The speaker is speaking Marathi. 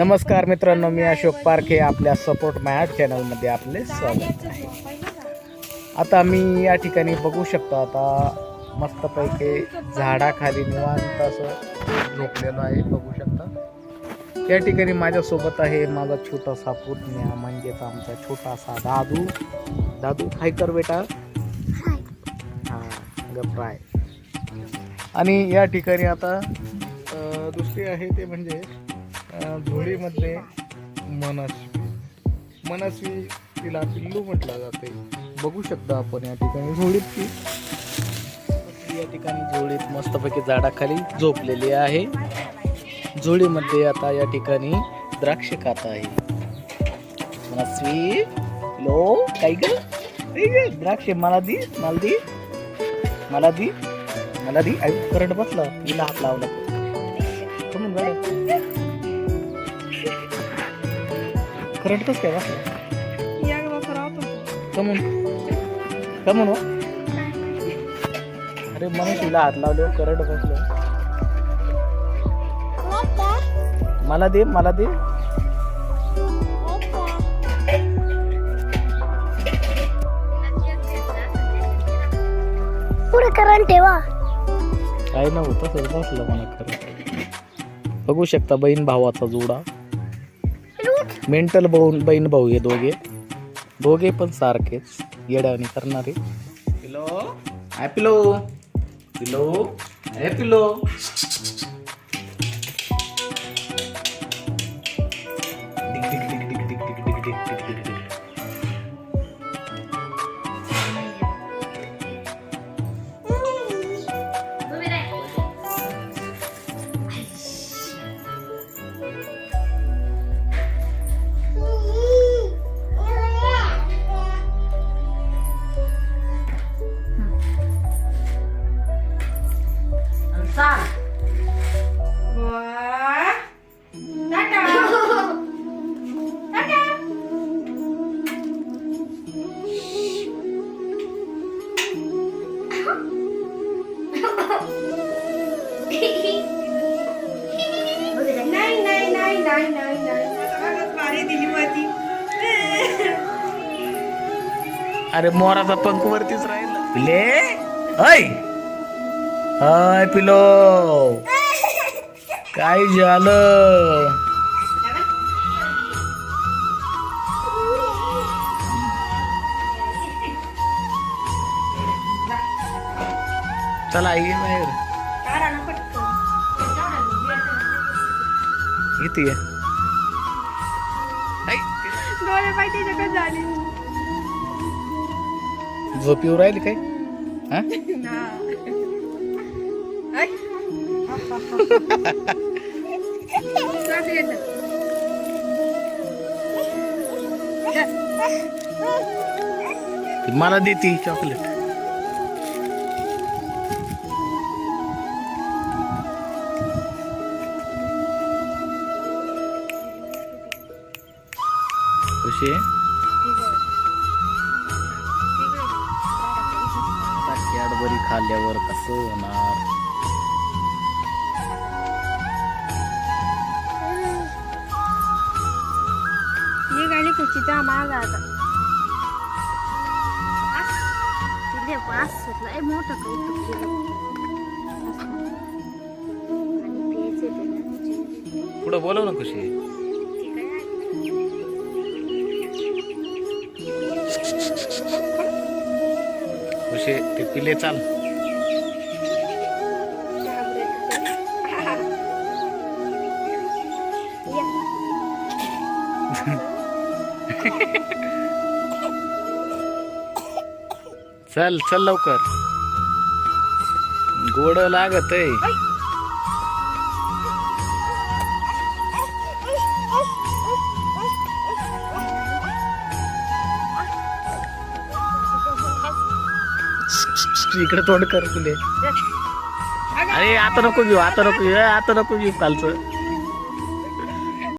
नमस्कार मित्रांनो मी अशोक पारखे आपल्या सपोर्ट मॅट चॅनलमध्ये आपले स्वागत आहे. आता मी या ठिकाणी बघू शकतो आता मस्तपैकी झाडाखाली निवांत असं झोपलेलो आहे बघू शकता. या ठिकाणी माझ्यासोबत आहे माझा छोटासा पुतण्या म्हणजेच आमचा छोटासा दादू. दादू हाय कर बेटा. हां गप्राय आणि या ठिकाणी आता दुसरी आहे ते म्हणजे अ, धुळीमध्ये मनस्वी. मनस्वी तिला पिल्लू म्हटलं जाते. बघू शकता आपण या ठिकाणी झोळीत ती. या ठिकाणी झोळीत मस्तपैकी झाडाखाली झोपलेली आहे. झोळीमध्ये आता या ठिकाणी द्राक्ष खात आहे. मनस्वी लो काय ग? द्राक्ष मला दी मला दी. मला दी मला दी. आई करंट बसला. हिला हात लावला करंट कस काय बसला कमून कमून हो? अरे म्हणून तिला हात लावले करंट बसलो मला दे मला दे पुढे करंट ठेवा. काय नव्हतं बसलं मला खरं बघू शकता बहीण भावाचा जोडा. मेंटल भाऊ बहीण भाऊ हे दोघे दोघे पण सारखेच येड्यावानी करणारे पिलो हाय पिलो पिलो अरे पिलो दिली होती अरे मोराचा पंख वरतीच राहिला. पिले हाय हाय पिलो काय झालं? चला ये बाहेर. काढा ना पटकन. इथे ये. डोळे पाय त्याच्याकडे झाले? झोप येऊ राहिली काय? मला देती चॉकलेट. कशी आहे कॅडबरी खाल्ल्यावर कसं होणार? गाडी खुर्चीचा माग आता. तिथे वास सुटला ए, मोठं त्याला. पुढं बोलव ना कशी पैसे ते पिले चाल. चल चल लवकर. गोड लागत आहे इकडे तोंड कर तुले अरे आता नको घेऊ आता नको घेऊ आता नको घेऊ कालचं